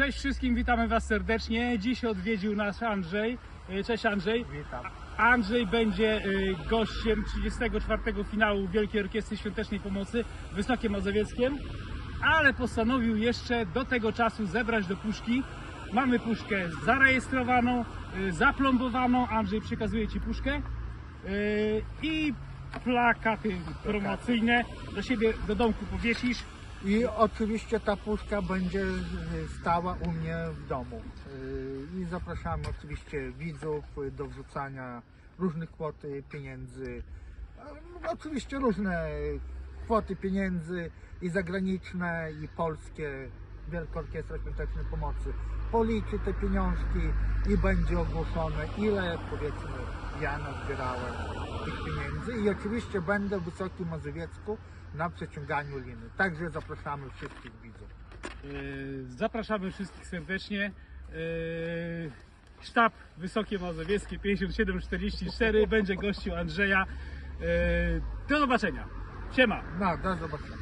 Cześć wszystkim, witamy Was serdecznie. Dziś odwiedził nas Andrzej. E, Cześć Andrzej. Witam. Andrzej będzie e, gościem 34. finału Wielkiej Orkiestry Świątecznej Pomocy w Wysokiem Mazowieckiem, ale postanowił jeszcze do tego czasu zebrać do puszki. Mamy puszkę zarejestrowaną, e, zaplombowaną. Andrzej przekazuje Ci puszkę i plakaty promocyjne do siebie do domku powiesisz. I oczywiście ta puszka będzie y, stała u mnie w domu. Y, I zapraszamy oczywiście widzów do wrzucania różnych kwot pieniędzy. Y, Oczywiście różne kwoty pieniędzy i zagraniczne, i polskie. Wielka Orkiestra Świątecznej Pomocy policzy te pieniążki i będzie ogłoszone, ile powiedzmy ja nazbierałem tych pieniędzy. I oczywiście będę w Wysokim Mazowiecku na przeciąganiu liny. Także zapraszamy wszystkich widzów. Yy, Zapraszamy wszystkich serdecznie. Yy, Sztab Wysokie Mazowieckie 5744 będzie gościu Andrzeja. Yy, Do zobaczenia. Siema. No, do zobaczenia.